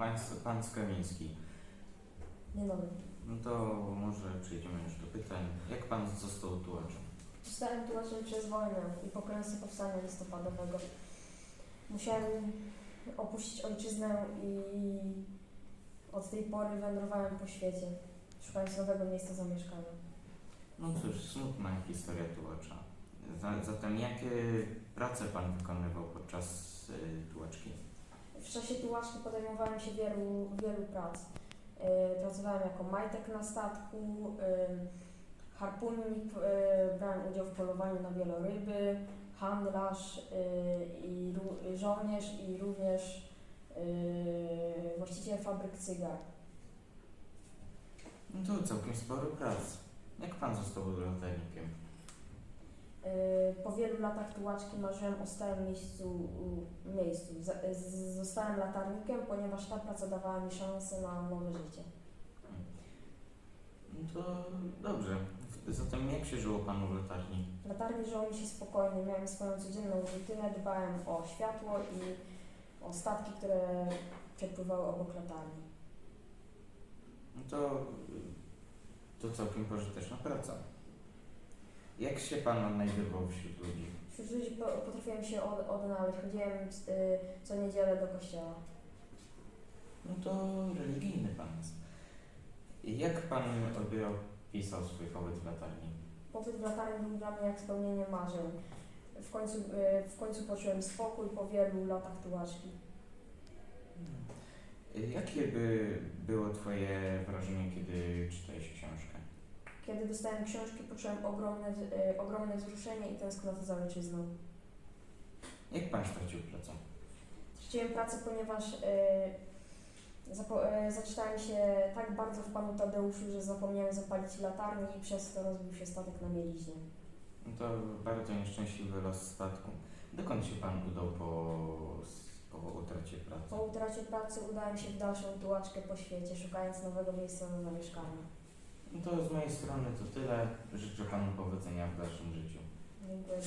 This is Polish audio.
pan, pan Skamiński. Nie mogę. No to może przejdziemy już do pytań. Jak pan został tułaczem? Zostałem tułaczem przez wojnę i po klęsce powstania listopadowego. Musiałem opuścić ojczyznę i od tej pory wędrowałem po świecie, szukając nowego miejsca zamieszkania. No cóż, smutna historia tułacza. Zatem jakie prace pan wykonywał podczas y, tułaczki? W czasie tułaczki podejmowałem się wielu, wielu prac. Yy, Pracowałem jako majtek na statku, yy, harpunnik, yy, brałem udział w polowaniu na wieloryby, handlarz i żołnierz i również właściciel fabryk cygar. No to całkiem sporo prac. Jak pan został latarnikiem? Yy, Po wielu latach tułaczki marzyłem o stałym miejscu. miejscu. Zostałem latarnikiem, ponieważ ta praca dawała mi szansę na nowe życie. No to dobrze. Zatem jak się żyło panu w latarni? W latarni żyło mi się spokojnie, miałem swoją codzienną rutynę, dbałem o światło i o statki, które przepływały obok latarni. No to, to całkiem pożyteczna praca. Jak się pan odnajdywał wśród ludzi? Wśród ludzi po- potrafiłem się od, odnaleźć, chodziłem y, co niedzielę do kościoła. No to religijny pan jest. I Jak pan odbierał, pisał swój pobyt w latarni? Pobyt w latarni był dla mnie jak spełnienie marzeń. W końcu, y, w końcu poczułem spokój po wielu latach tułaczki. Jakie by było twoje wrażenie, kiedy czytałeś książkę? Kiedy dostałem książki, poczułem ogromne, y, ogromne wzruszenie i tęsknotę za ojczyzną. Jak pan stracił pracę? Straciłem pracę, ponieważ y, zapo- y, zaczytałem się tak bardzo w Panu Tadeuszu, że zapomniałem zapalić latarni i przez to rozbił się statek na mieliźnie. No to bardzo nieszczęśliwy los statku. Dokąd się pan udał po, po utracie pracy? Po utracie pracy udałem się w dalszą tułaczkę po świecie, szukając nowego miejsca na zamieszkanie. No to z mojej strony to tyle. Życzę panu powodzenia w dalszym życiu. Dziękuję.